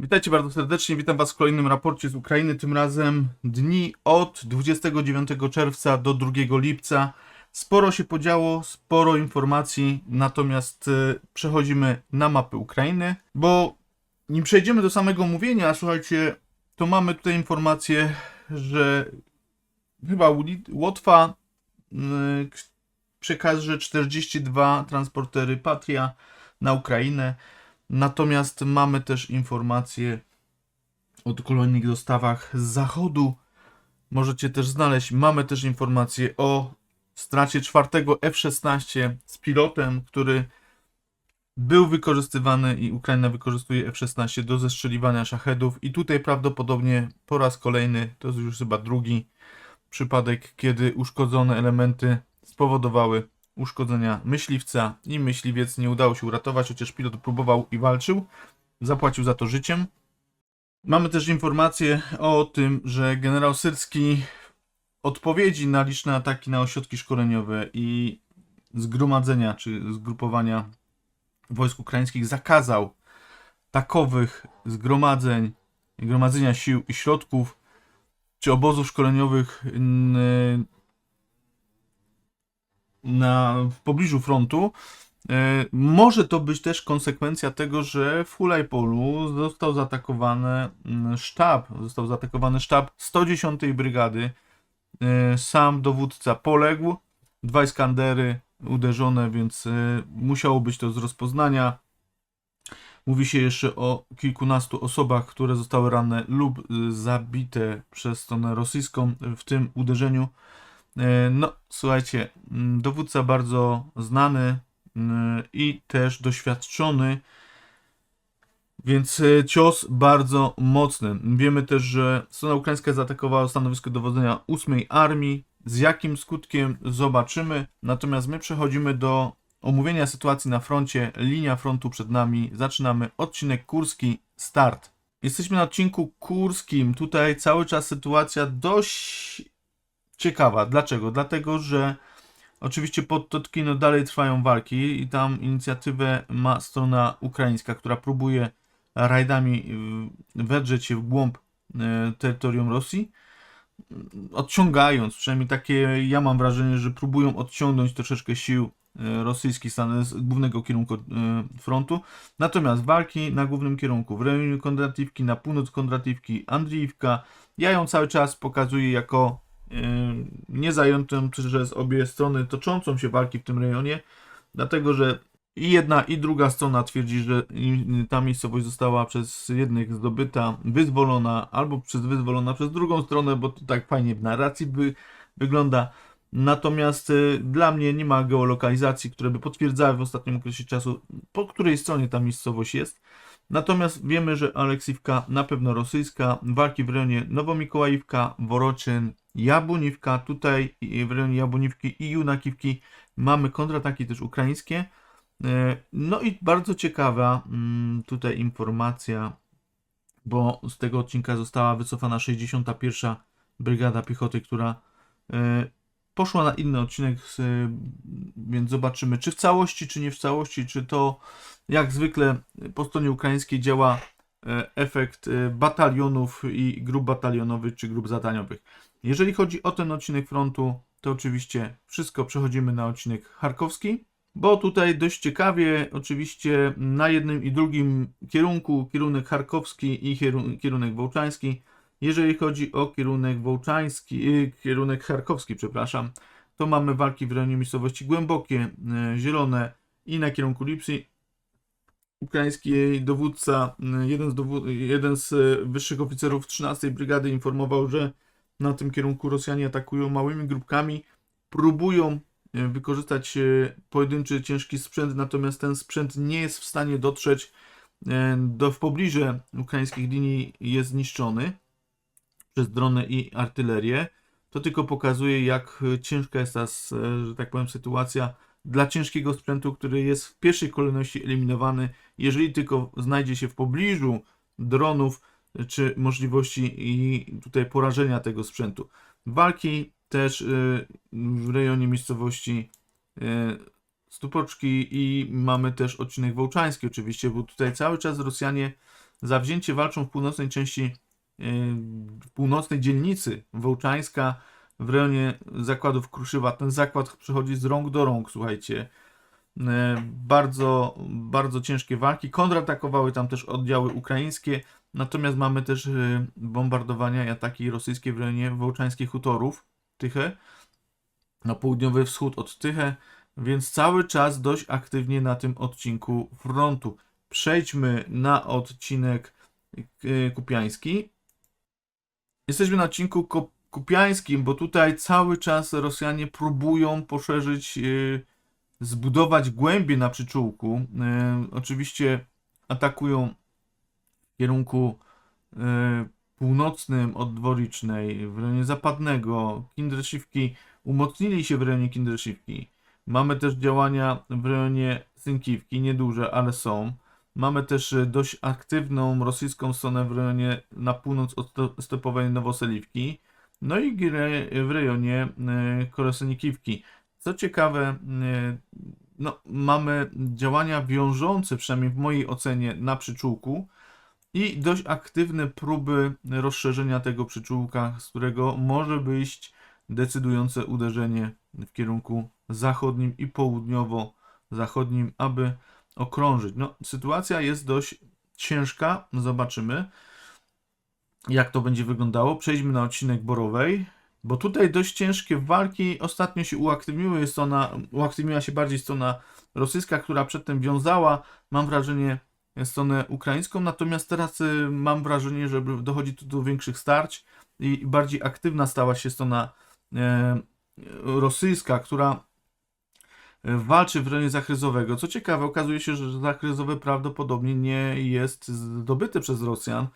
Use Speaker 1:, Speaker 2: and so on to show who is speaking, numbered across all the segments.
Speaker 1: Witajcie bardzo serdecznie, witam Was w kolejnym raporcie z Ukrainy, tym razem dni od 29 czerwca do 2 lipca. Sporo się podziało, sporo informacji, natomiast e, przechodzimy na mapy Ukrainy, bo nim przejdziemy do samego mówienia, słuchajcie, to mamy tutaj informację, że chyba Łotwa y, przekaże 42 transportery Patria na Ukrainę. Natomiast mamy też informacje o kolejnych dostawach z zachodu. Możecie też znaleźć. Mamy też informacje o stracie czwartego F-16 z pilotem, który był wykorzystywany i Ukraina wykorzystuje F-16 do zestrzeliwania szachedów. I tutaj prawdopodobnie po raz kolejny, to jest już chyba drugi przypadek, kiedy uszkodzone elementy spowodowały uszkodzenia myśliwca i myśliwiec nie udało się uratować, chociaż pilot próbował i walczył. Zapłacił za to życiem. Mamy też informację o tym, że generał Syrski odpowiedzi na liczne ataki na ośrodki szkoleniowe i zgromadzenia czy zgrupowania wojsk ukraińskich zakazał takowych zgromadzeń, gromadzenia sił i środków czy obozów szkoleniowych na, w pobliżu frontu. E, Może to być też konsekwencja tego, że w Hulajpolu został zaatakowany mm, sztab, został zaatakowany sztab 110 Brygady. E, Sam dowódca poległ, dwa Iskandery uderzone, więc e, musiało być to z rozpoznania. Mówi się jeszcze o kilkunastu osobach, które zostały ranne lub zabite przez stronę rosyjską w tym uderzeniu. E, No, słuchajcie, mm, dowódca bardzo znany mm, i też doświadczony, więc e, cios bardzo mocny. Wiemy też, że strona ukraińska zaatakowała stanowisko dowodzenia 8 Armii. Z jakim skutkiem zobaczymy. Natomiast my przechodzimy do omówienia sytuacji na froncie. Linia frontu przed nami. Zaczynamy odcinek kurski. Start. Jesteśmy na odcinku kurskim. Tutaj cały czas sytuacja dość ciekawa. Dlaczego? Dlatego, że oczywiście pod Totkino dalej trwają walki i tam inicjatywę ma strona ukraińska, która próbuje rajdami wedrzeć się w głąb y, terytorium Rosji, odciągając, przynajmniej takie ja mam wrażenie, że próbują odciągnąć troszeczkę sił y, rosyjskich z głównego kierunku y, frontu. Natomiast walki na głównym kierunku, w rejonie Kondratiwki, na północ Kondratiwki, Andriiwka, ja ją cały czas pokazuję jako niezajętą przez obie strony toczącą się walki w tym rejonie, dlatego że i jedna i druga strona twierdzi, że i- ta miejscowość została przez jednych zdobyta, wyzwolona, albo przez wyzwolona przez drugą stronę, bo to tak fajnie w narracji by, wygląda. Natomiast y, dla mnie nie ma geolokalizacji, które by potwierdzały w ostatnim okresie czasu, po której stronie ta miejscowość jest. Natomiast wiemy, że Aleksiwka na pewno rosyjska, walki w rejonie Nowomikołajówka, Woroczyn, Jabłoniwka, tutaj w rejonie Jabłoniwki i Junakiwki mamy kontrataki też ukraińskie. E, No i bardzo ciekawa mm, tutaj informacja, bo z tego odcinka została wycofana 61. Brygada Piechoty, która e, poszła na inny odcinek, z- więc zobaczymy, czy w całości, czy nie w całości, czy to jak zwykle po stronie ukraińskiej działa e, efekt e, batalionów i grup batalionowych, czy grup zadaniowych. Jeżeli chodzi o ten odcinek frontu, to oczywiście wszystko przechodzimy na odcinek charkowski, bo tutaj dość ciekawie, oczywiście na jednym i drugim kierunku, kierunek charkowski i kieru- kierunek wołczański. Jeżeli chodzi o kierunek wołczański, y, kierunek charkowski, przepraszam, to mamy walki w rejonie miejscowości Głębokie, Zielone i na kierunku Lipsy. Ukraiński dowódca, y, jeden z, jeden z y, wyższych oficerów 13 Brygady informował, że na tym kierunku Rosjanie atakują małymi grupkami, próbują e, wykorzystać e, pojedynczy ciężki sprzęt, natomiast ten sprzęt nie jest w stanie dotrzeć do w pobliże ukraińskich linii jest zniszczony przez drony i artylerię. To tylko pokazuje, jak ciężka jest ta, że tak powiem, sytuacja dla ciężkiego sprzętu, który jest w pierwszej kolejności eliminowany, jeżeli tylko znajdzie się w pobliżu dronów e, czy możliwości i tutaj porażenia tego sprzętu. Walki też y, w rejonie miejscowości y, Stupoczki i mamy też odcinek wołczański oczywiście, bo tutaj cały czas Rosjanie za wzięcie walczą w północnej części, w północnej dzielnicy Wołczańska w rejonie zakładów Kruszywa. Ten zakład przechodzi z rąk do rąk, słuchajcie. E, Bardzo, bardzo ciężkie walki. Kontratakowały tam też oddziały ukraińskie, natomiast mamy też e, bombardowania i ataki rosyjskie w rejonie wołczańskich hutorów, Tyche, na południowy wschód od Tyche, więc cały czas dość aktywnie na tym odcinku frontu. Przejdźmy na odcinek e, kupiański. Jesteśmy na odcinku kupiańskim, bo tutaj cały czas Rosjanie próbują poszerzyć, e, zbudować głębie na przyczółku. E, Oczywiście atakują w kierunku e, północnym od Dworicznej, w rejonie zapadnego. Kindreszywki umocnili się w rejonie Kindreszywki. Mamy też działania w rejonie Synkiwki, nieduże, ale są. Mamy też dość aktywną rosyjską stronę w rejonie na północ od stepowej Nowoseliwki. No i gre- w rejonie e, Korosenikiwki. Co ciekawe, e, no, mamy działania wiążące, przynajmniej w mojej ocenie, na przyczółku i dość aktywne próby rozszerzenia tego przyczółka, z którego może wyjść decydujące uderzenie w kierunku zachodnim i południowo-zachodnim, aby okrążyć. No, sytuacja jest dość ciężka, zobaczymy jak to będzie wyglądało. Przejdźmy na odcinek Borowej, bo tutaj dość ciężkie walki ostatnio się uaktywniły. Jest ona, uaktywniła się bardziej strona rosyjska, która przedtem wiązała, mam wrażenie, stronę ukraińską, natomiast teraz y, mam wrażenie, że dochodzi tu do większych starć i bardziej aktywna stała się strona e, rosyjska, która e, walczy w rejonie zachryzowego. Co ciekawe, okazuje się, że zachryzowe prawdopodobnie nie jest zdobyte przez Rosjan.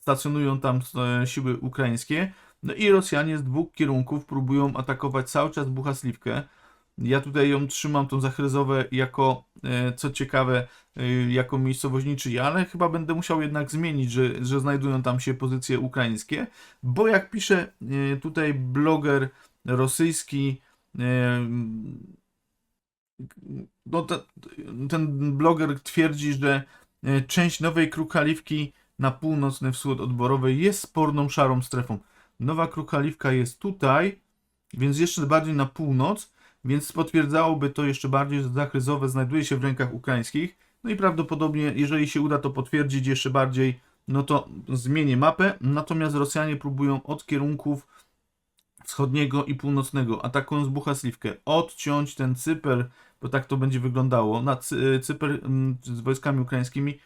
Speaker 1: Stacjonują tam e, siły ukraińskie. No i Rosjanie z dwóch kierunków próbują atakować cały czas Buchasliwkę. Ja tutaj ją trzymam, tą zachryzowę, jako, e, co ciekawe, e, jako miejscowość niczyja, ale chyba będę musiał jednak zmienić, że, że znajdują tam się pozycje ukraińskie, bo jak pisze tutaj bloger rosyjski, no te, ten bloger twierdzi, że część Nowej Krukaliwki na północny wschód od Borowej jest sporną szarą strefą. Nowa Krukaliwka jest tutaj, więc jeszcze bardziej na północ, więc potwierdzałoby to jeszcze bardziej, że zachryzowe znajduje się w rękach ukraińskich. No i prawdopodobnie, jeżeli się uda to potwierdzić jeszcze bardziej, no to zmienię mapę. Natomiast Rosjanie próbują od kierunków wschodniego i północnego, atakując Buchasliwkę, odciąć ten Cyper, bo tak to będzie wyglądało, na Cy- Cyper mm, z wojskami ukraińskimi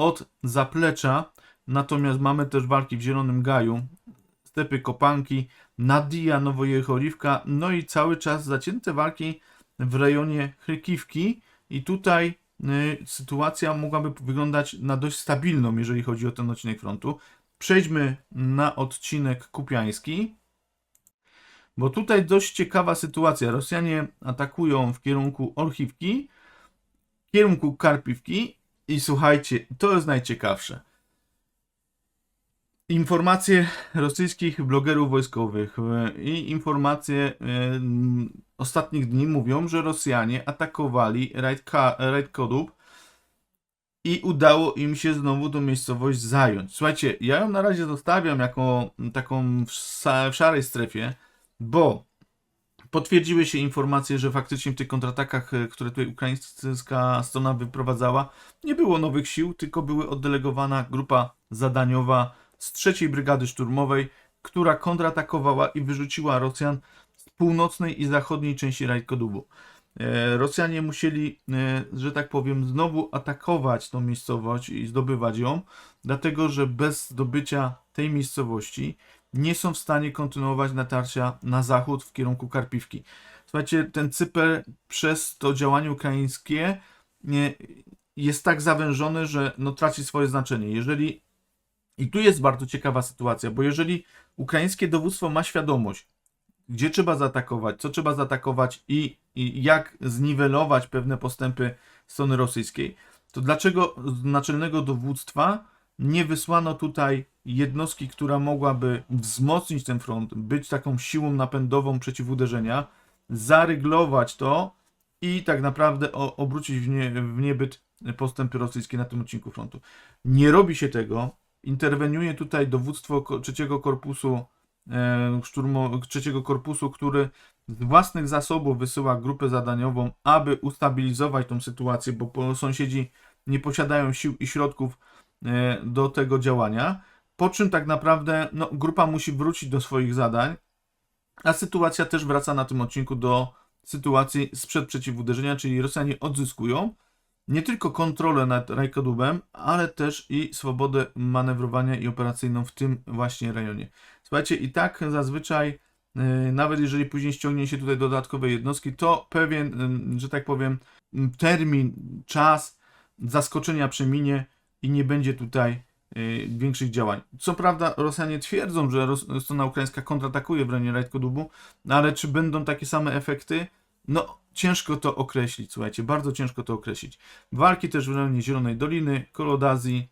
Speaker 1: od zaplecza. Natomiast mamy też walki w Zielonym Gaju, stepy Kopanki, Nadia, Nowojechoriwka, no i cały czas zacięte walki w rejonie Chrykiwki i tutaj y, sytuacja mogłaby wyglądać na dość stabilną, jeżeli chodzi o ten odcinek frontu. Przejdźmy na odcinek kupiański, bo tutaj dość ciekawa sytuacja. Rosjanie atakują w kierunku Orchiwki, w kierunku Karpiwki i słuchajcie, to jest najciekawsze. Informacje rosyjskich blogerów wojskowych e, i informacje e, ostatnich dni mówią, że Rosjanie atakowali Rajd Kodub i udało im się znowu tą miejscowość zająć. Słuchajcie, ja ją na razie zostawiam jako taką w szarej strefie, bo potwierdziły się informacje, że faktycznie w tych kontratakach, e, które tutaj ukraińska strona wyprowadzała, nie było nowych sił, tylko były oddelegowana grupa zadaniowa z trzeciej brygady szturmowej, która kontratakowała i wyrzuciła Rosjan z północnej i zachodniej części Rajkodubu. E, Rosjanie musieli, e, że tak powiem, znowu atakować tą miejscowość i zdobywać ją, dlatego że bez zdobycia tej miejscowości nie są w stanie kontynuować natarcia na zachód w kierunku Karpiwki. Słuchajcie, ten Cyper przez to działanie ukraińskie nie, jest tak zawężony, że no, traci swoje znaczenie. Jeżeli i tu jest bardzo ciekawa sytuacja, bo jeżeli ukraińskie dowództwo ma świadomość, gdzie trzeba zaatakować, co trzeba zaatakować i, i jak zniwelować pewne postępy strony rosyjskiej, to dlaczego z naczelnego dowództwa nie wysłano tutaj jednostki, która mogłaby wzmocnić ten front, być taką siłą napędową przeciwuderzenia, zaryglować to i tak naprawdę o, obrócić w, nie, w niebyt postępy rosyjskie na tym odcinku frontu. Nie robi się tego. Interweniuje tutaj dowództwo trzeciego korpusu e, trzeciego korpusu, który z własnych zasobów wysyła grupę zadaniową, aby ustabilizować tą sytuację, bo sąsiedzi nie posiadają sił i środków e, do tego działania. Po czym tak naprawdę no, grupa musi wrócić do swoich zadań, a sytuacja też wraca na tym odcinku do sytuacji sprzed przeciwuderzenia, czyli Rosjanie odzyskują nie tylko kontrolę nad Rajkodubem, ale też i swobodę manewrowania i operacyjną w tym właśnie rejonie. Słuchajcie, i tak zazwyczaj, yy, nawet jeżeli później ściągnie się tutaj dodatkowe jednostki, to pewien, yy, że tak powiem, termin, czas zaskoczenia przeminie i nie będzie tutaj większych działań. Co prawda Rosjanie twierdzą, że strona ukraińska kontratakuje w rejonie Rajkodubu, no ale czy będą takie same efekty? No, ciężko to określić, słuchajcie, bardzo ciężko to określić. Walki też w rejonie Zielonej Doliny, Kolodazji,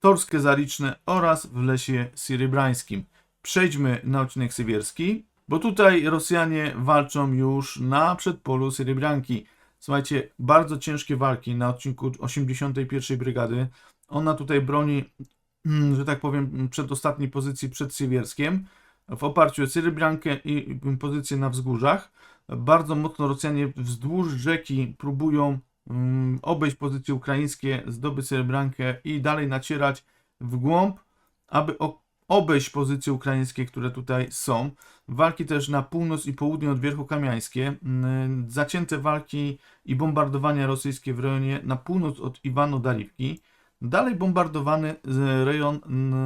Speaker 1: Torskie Zaliczne oraz w lesie syrybrańskim. Przejdźmy na odcinek sybierski, bo tutaj Rosjanie walczą już na przedpolu Syrybrianki. Słuchajcie, bardzo ciężkie walki na odcinku 81 Brygady. Ona tutaj broni, że tak powiem, przedostatniej pozycji przed Siewierskiem w oparciu o Syrybriankę i pozycję na wzgórzach. Bardzo mocno Rosjanie wzdłuż rzeki próbują mm, obejść pozycje ukraińskie, zdobyć Syrebrankę i dalej nacierać w głąb, aby obejść pozycje ukraińskie, które tutaj są. Walki też na północ i południe od Wierchu Kamiańskie. Mm, Zacięte walki i bombardowania rosyjskie w rejonie na północ od Iwano-Daliwki. Dalej bombardowany z- rejon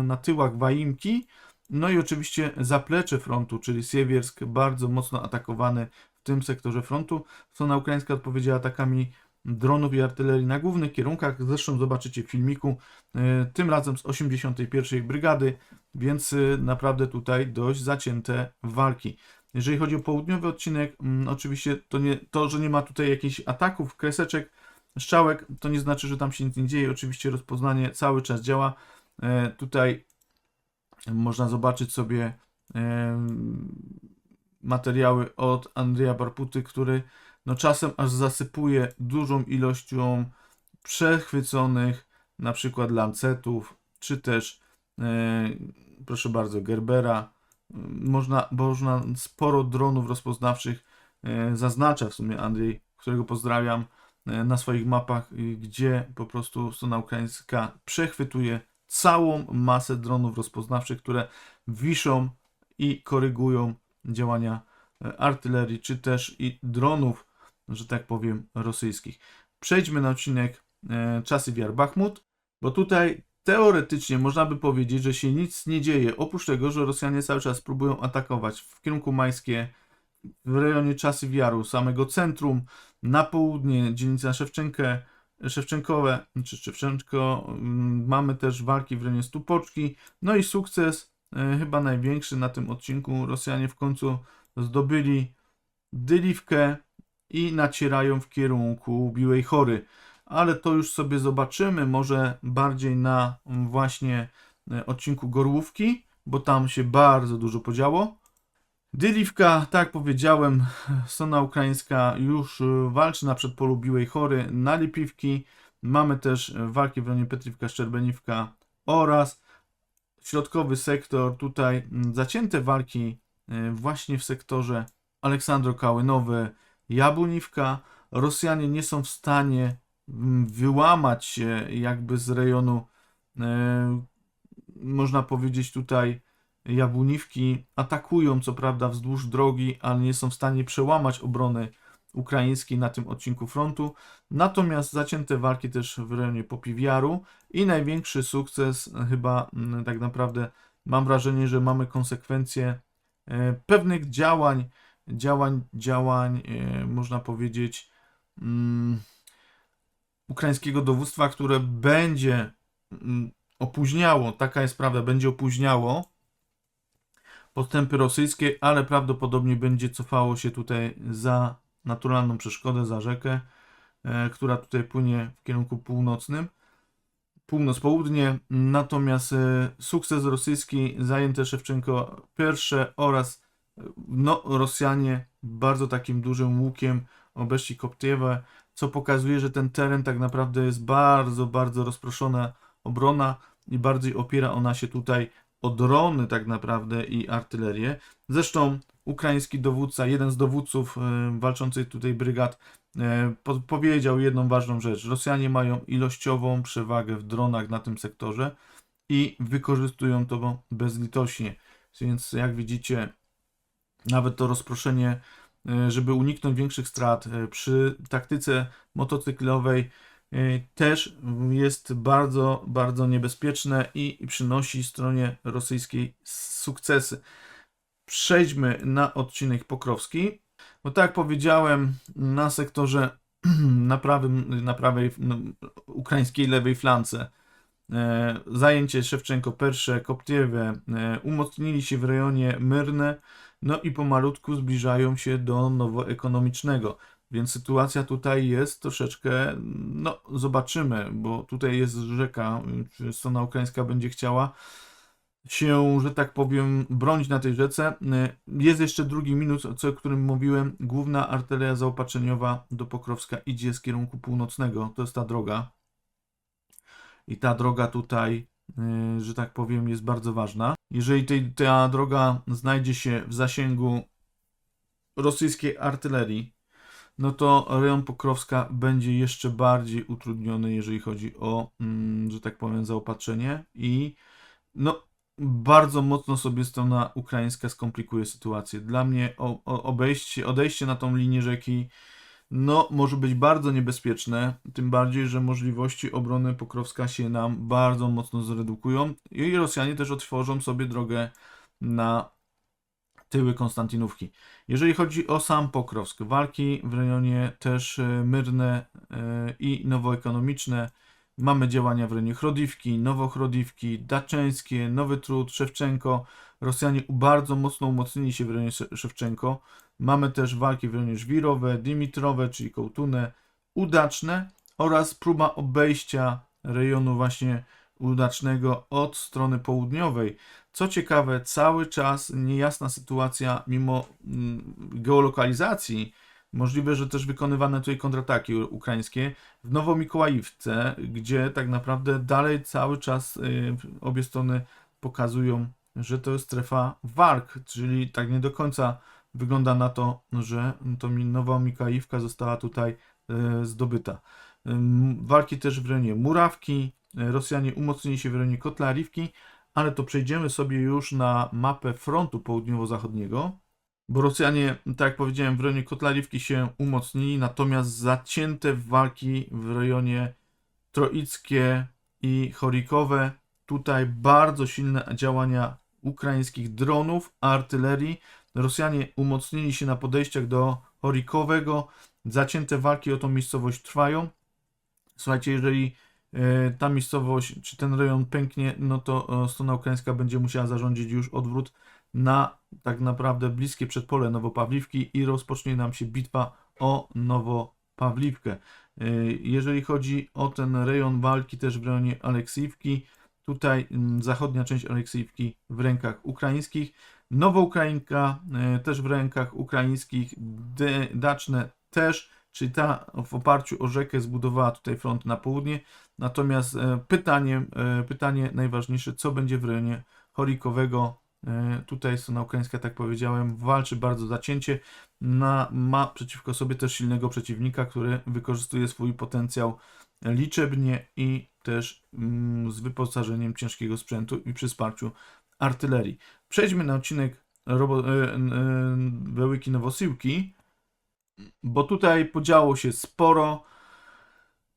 Speaker 1: na tyłach Waimki. No i oczywiście zaplecze frontu, czyli Siewiersk, bardzo mocno atakowany w tym sektorze frontu. Strona ukraińska odpowiedziała atakami dronów i artylerii na głównych kierunkach. Zresztą zobaczycie w filmiku, e, tym razem z 81 Brygady, więc e, naprawdę tutaj dość zacięte walki. Jeżeli chodzi o południowy odcinek, mm, oczywiście to, nie, to, że nie ma tutaj jakichś ataków, kreseczek, strzałek, to nie znaczy, że tam się nic nie dzieje. Oczywiście rozpoznanie cały czas działa. E, Tutaj można zobaczyć sobie em, materiały od Andrzeja Barputy, który no czasem aż zasypuje dużą ilością przechwyconych na przykład lancetów, czy też e, proszę bardzo Gerbera. Można, można sporo dronów rozpoznawczych e, zaznacza w sumie Andrzej, którego pozdrawiam e, na swoich mapach, y, gdzie po prostu strona ukraińska przechwytuje całą masę dronów rozpoznawczych, które wiszą i korygują działania e, artylerii, czy też i dronów, że tak powiem, rosyjskich. Przejdźmy na odcinek e, Czasy Wiar Bachmut, bo tutaj teoretycznie można by powiedzieć, że się nic nie dzieje, oprócz tego, że Rosjanie cały czas próbują atakować w kierunku Majskie, w rejonie Czasy Wiaru, samego centrum, na południe, dzielnica Szewczenkę, Szewczenkowe, czy Szewczenko, mm, mamy też walki w rejonie Stupoczki, no i sukces e, chyba największy na tym odcinku. Rosjanie w końcu zdobyli Dyliwkę i nacierają w kierunku Biłej Chory. Ale to już sobie zobaczymy, może bardziej na mm, właśnie e, odcinku Gorłówki, bo tam się bardzo dużo podziało. Dyliwka, tak powiedziałem, strona ukraińska już y, walczy na przedpolu Biłej Chory na Lipiwki. Mamy też y, walki w rejonie Petriwka, Szczerbeniwka oraz środkowy sektor. Tutaj mm, zacięte walki y, właśnie w sektorze Aleksandro Kałynowy, Jabłoniwka. Rosjanie nie są w stanie mm, wyłamać się jakby z rejonu, można powiedzieć tutaj, Jabłoniwki atakują co prawda wzdłuż drogi, ale nie są w stanie przełamać obrony ukraińskiej na tym odcinku frontu. Natomiast zacięte walki też w rejonie Popiwiaru i największy sukces e, chyba mm, tak naprawdę mam wrażenie, że mamy konsekwencje e, pewnych działań, działań, działań, e, można powiedzieć, mm, ukraińskiego dowództwa, które będzie mm, opóźniało, taka jest prawda, będzie opóźniało postępy rosyjskie, ale prawdopodobnie będzie cofało się tutaj za naturalną przeszkodę, za rzekę, e, która tutaj płynie w kierunku północnym. Północ-południe, natomiast e, sukces rosyjski, zajęte Szewczenko pierwsze oraz e, no, Rosjanie bardzo takim dużym łukiem obeszli Koptiewę, co pokazuje, że ten teren tak naprawdę jest bardzo, bardzo rozproszona obrona i bardziej opiera ona się tutaj o drony tak naprawdę i artylerię. Zresztą ukraiński dowódca, jeden z dowódców e, walczących tutaj brygad, e, po, powiedział jedną ważną rzecz. Rosjanie mają ilościową przewagę w dronach na tym sektorze i wykorzystują to bezlitośnie. Więc jak widzicie, nawet to rozproszenie, e, żeby uniknąć większych strat przy taktyce motocyklowej, też jest bardzo, bardzo niebezpieczne i przynosi stronie rosyjskiej sukcesy. Przejdźmy na odcinek Pokrowski. Bo tak jak powiedziałem, na sektorze na, prawym, na prawej no, ukraińskiej lewej flance e, zajęcie Szewczenko, Persze, Koptiewe e, umocnili się w rejonie Myrne, no i pomalutku zbliżają się do nowoekonomicznego. Więc sytuacja tutaj jest troszeczkę, no zobaczymy, bo tutaj jest rzeka, czy strona ukraińska będzie chciała się, że tak powiem, bronić na tej rzece. Jest jeszcze drugi minus, o którym mówiłem. Główna artyleria zaopatrzeniowa do Pokrowska idzie z kierunku północnego. To jest ta droga. I ta droga tutaj, y, że tak powiem, jest bardzo ważna. Jeżeli tej, ta droga znajdzie się w zasięgu rosyjskiej artylerii, no to rejon Pokrowska będzie jeszcze bardziej utrudniony, jeżeli chodzi o, mm, że tak powiem, zaopatrzenie i no, bardzo mocno sobie strona ukraińska skomplikuje sytuację. Dla mnie obejście, odejście na tą linię rzeki no, może być bardzo niebezpieczne, tym bardziej, że możliwości obrony Pokrowska się nam bardzo mocno zredukują i Rosjanie też otworzą sobie drogę na tyły Konstantynówki. Jeżeli chodzi o sam Pokrowsk, walki w rejonie też e, Myrne e, i nowoekonomiczne, Mamy działania w rejonie Chrodiwki, Nowochrodiwki, Daczeńskie, Nowy Trud, Szewczenko. Rosjanie bardzo mocno umocnili się w rejonie Sze- Szewczenko. Mamy też walki w rejonie Żwirowe, Dimitrowe, czyli Kołtune, Udaczne oraz próba obejścia rejonu właśnie Udacznego od strony południowej. Co ciekawe, cały czas niejasna sytuacja mimo mm, geolokalizacji Możliwe, że też wykonywane tutaj kontrataki ukraińskie w Nowomikołajówce, gdzie tak naprawdę dalej cały czas y, obie strony pokazują, że to jest strefa walk, czyli tak nie do końca wygląda na to, że to mi Nowa Mikołajówka została tutaj y, zdobyta. Walki też w rejonie Murawki, Rosjanie umocnili się w rejonie Kotlarivki, ale to przejdziemy sobie już na mapę frontu południowo-zachodniego bo Rosjanie, tak jak powiedziałem, w rejonie Kotlarivki się umocnili, natomiast zacięte walki w rejonie Troickie i Chorikowe. Tutaj bardzo silne działania ukraińskich dronów, artylerii. Rosjanie umocnili się na podejściach do Chorikowego. Zacięte walki o tą miejscowość trwają. Słuchajcie, jeżeli e, ta miejscowość, czy ten rejon pęknie, no to e, strona ukraińska będzie musiała zarządzić już odwrót na tak naprawdę bliskie przedpole Nowopawliwki i rozpocznie nam się bitwa o Nowopawliwkę. Y, Jeżeli chodzi o ten rejon walki też w rejonie Aleksiewki, tutaj zachodnia część Aleksiewki w rękach ukraińskich, Nowoukrajinka y, też w rękach ukraińskich, Daczne też, czyli ta w oparciu o rzekę zbudowała tutaj front na południe. Natomiast e, pytanie, e, pytanie najważniejsze, co będzie w rejonie Chorikowego, E, Tutaj strona ukraińska, tak powiedziałem, walczy bardzo zacięcie. Na, ma przeciwko sobie też silnego przeciwnika, który wykorzystuje swój potencjał liczebnie i też mm, z wyposażeniem ciężkiego sprzętu i przy wsparciu artylerii. Przejdźmy na odcinek robo, e, bo tutaj podziało się sporo.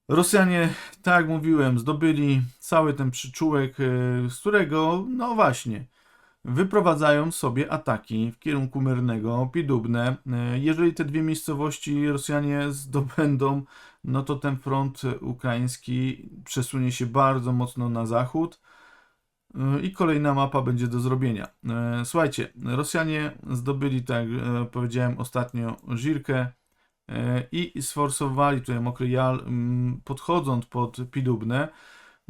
Speaker 1: Rosjanie, tak jak mówiłem, zdobyli cały ten przyczółek, e, z którego, no właśnie, wyprowadzają sobie ataki w kierunku Myrnego, Pidubne. E, Jeżeli te dwie miejscowości Rosjanie zdobędą, no to ten front ukraiński przesunie się bardzo mocno na zachód i kolejna mapa będzie do zrobienia. E, Słuchajcie, Rosjanie zdobyli, tak jak e, powiedziałem ostatnio, Żirkę e, i sforsowali tutaj Mokry Jal, podchodząc pod Pidubne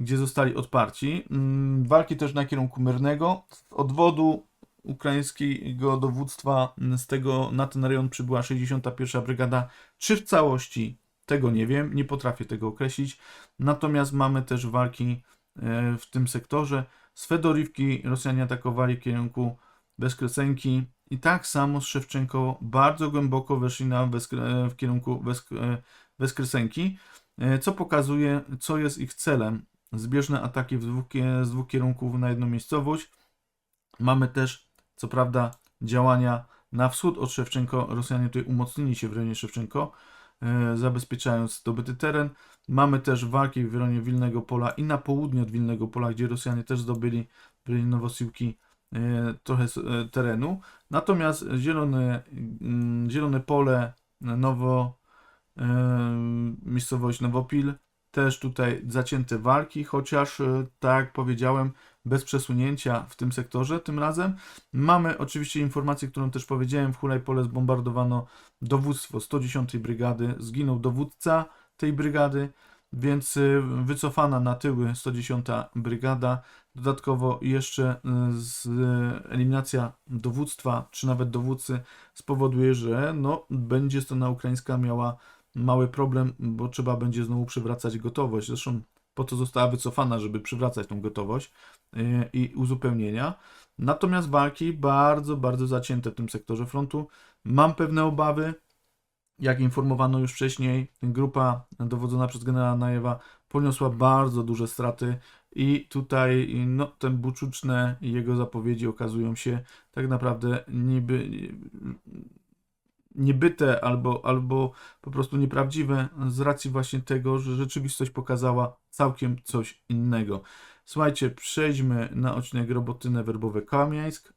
Speaker 1: gdzie zostali odparci. Walki też na kierunku Myrnego. Odwodu ukraińskiego dowództwa z tego na ten rejon przybyła 61. Brygada, czy w całości, Tego nie wiem, nie potrafię tego określić. Natomiast mamy też walki e, w tym sektorze. Z Fedorivki Rosjanie atakowali w kierunku Bezkresenki i tak samo z Szewczenko bardzo głęboko weszli na Beskre, w kierunku Besk, e, Bezkresenki, e, co pokazuje, co jest ich celem. Zbieżne ataki w dwóch, z dwóch kierunków na jedną miejscowość. Mamy też, co prawda, działania na wschód od Szewczenko. Rosjanie tutaj umocnili się w rejonie Szewczenko, e, zabezpieczając zdobyty teren. Mamy też walki w rejonie Wilnego Pola i na południe od Wilnego Pola, gdzie Rosjanie też zdobyli rejonie Nowosiłki e, trochę e, terenu. Natomiast zielone, mm, zielone pole, nowo, e, miejscowość Nowopil, też tutaj zacięte walki, chociaż tak jak powiedziałem, bez przesunięcia w tym sektorze tym razem. Mamy oczywiście informację, którą też powiedziałem, w Hulajpole zbombardowano dowództwo 110 Brygady, zginął dowódca tej brygady, więc y, wycofana na tyły 110 Brygada, dodatkowo jeszcze y, eliminacja dowództwa, czy nawet dowódcy spowoduje, że no, będzie strona ukraińska miała mały problem, bo trzeba będzie znowu przywracać gotowość. Zresztą po to została wycofana, żeby przywracać tą gotowość y, i uzupełnienia. Natomiast walki bardzo, bardzo zacięte w tym sektorze frontu. Mam pewne obawy. Jak informowano już wcześniej, grupa dowodzona przez generała Najewa poniosła bardzo duże straty i tutaj no, te buczuczne jego zapowiedzi okazują się tak naprawdę niby niebyte albo, albo po prostu nieprawdziwe z racji właśnie tego, że rzeczywistość pokazała całkiem coś innego. Słuchajcie, przejdźmy na odcinek Robotynę Werbowe Kamiańsk,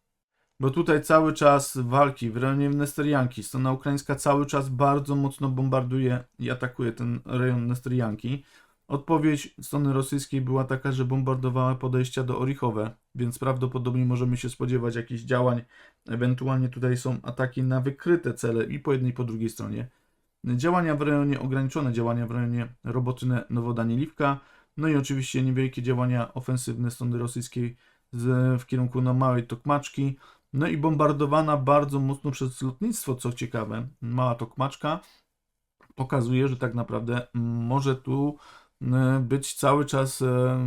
Speaker 1: bo tutaj cały czas walki w rejonie Nesterianki. Strona ukraińska cały czas bardzo mocno bombarduje i atakuje ten rejon Nesterianki. Odpowiedź strony rosyjskiej była taka, że bombardowała podejścia do Orichowe, więc prawdopodobnie możemy się spodziewać jakichś działań. Ewentualnie tutaj są ataki na wykryte cele i po jednej i po drugiej stronie. Działania w rejonie, ograniczone działania w rejonie Robotyne Nowodanieliwka, no i oczywiście niewielkie działania ofensywne strony rosyjskiej w kierunku na Małej Tokmaczki, no i bombardowana bardzo mocno przez lotnictwo, co ciekawe. Mała Tokmaczka pokazuje, że tak naprawdę może tu e, być cały czas e,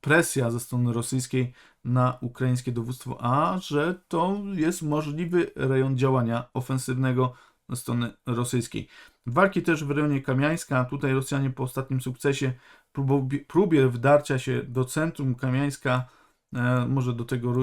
Speaker 1: presja ze strony rosyjskiej na ukraińskie dowództwo, a że to jest możliwy rejon działania ofensywnego ze strony rosyjskiej. Walki też w rejonie Kamiańska. Tutaj Rosjanie po ostatnim sukcesie, próbie, wdarcia się do centrum Kamiańska, może do tego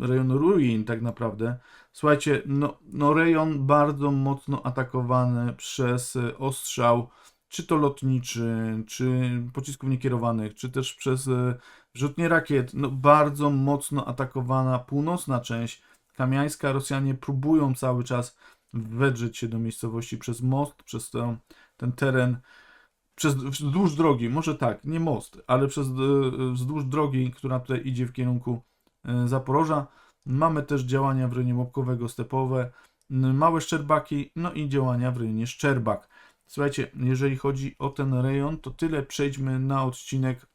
Speaker 1: rejonu ruin tak naprawdę. Słuchajcie, no, no rejon bardzo mocno atakowany przez e, ostrzał, czy to lotniczy, czy pocisków niekierowanych, czy też przez e, rzutnie rakiet. No, bardzo mocno atakowana północna część Kamiańska. Rosjanie próbują cały czas wedrzeć się do miejscowości przez most, przez to, ten teren, przez, wzdłuż drogi, może tak, nie most, ale przez e, wzdłuż drogi, która tutaj idzie w kierunku e, Zaporoża. Mamy też działania w rejonie Łopkowego Stepowe, małe Szczerbaki, no i działania w rejonie Szczerbak. Słuchajcie, jeżeli chodzi o ten rejon, to tyle. Przejdźmy na odcinek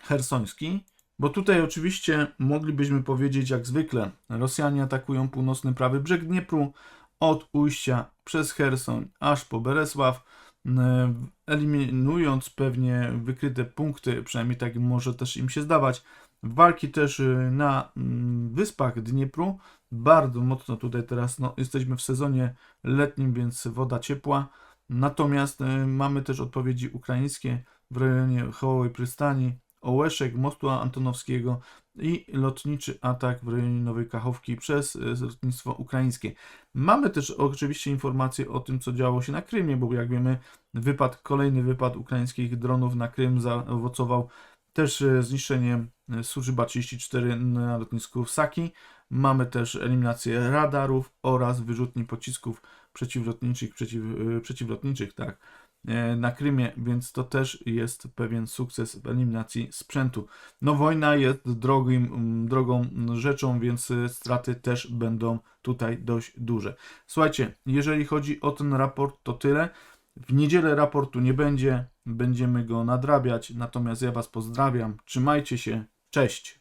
Speaker 1: hersoński, bo tutaj oczywiście moglibyśmy powiedzieć jak zwykle, Rosjanie atakują północny prawy brzeg Dniepru od ujścia przez Hersoń aż po Beresław, eliminując pewnie wykryte punkty, przynajmniej tak może też im się zdawać. Walki też y, na mm, wyspach Dniepru, bardzo mocno tutaj teraz no, jesteśmy w sezonie letnim, więc woda ciepła. Natomiast y, mamy też odpowiedzi ukraińskie w rejonie Hołowej Przystani, Ołeszek, Mostu Antonowskiego i lotniczy atak w rejonie Nowej Kachowki przez lotnictwo ukraińskie. Mamy też oczywiście informacje o tym, co działo się na Krymie, bo jak wiemy, wypad, kolejny wypad ukraińskich dronów na Krym zaowocował też e, zniszczeniem e, Służba 34 na lotnisku w Saki. Mamy też eliminację radarów oraz wyrzutni pocisków przeciwlotniczych, przeciw, e, przeciwlotniczych tak, e, na Krymie, więc to też jest pewien sukces w eliminacji sprzętu. No wojna jest drogim, drogą rzeczą, więc e, straty też będą tutaj dość duże. Słuchajcie, jeżeli chodzi o ten raport, to tyle. W niedzielę raportu nie będzie, będziemy go nadrabiać, natomiast ja Was pozdrawiam. Trzymajcie się, cześć.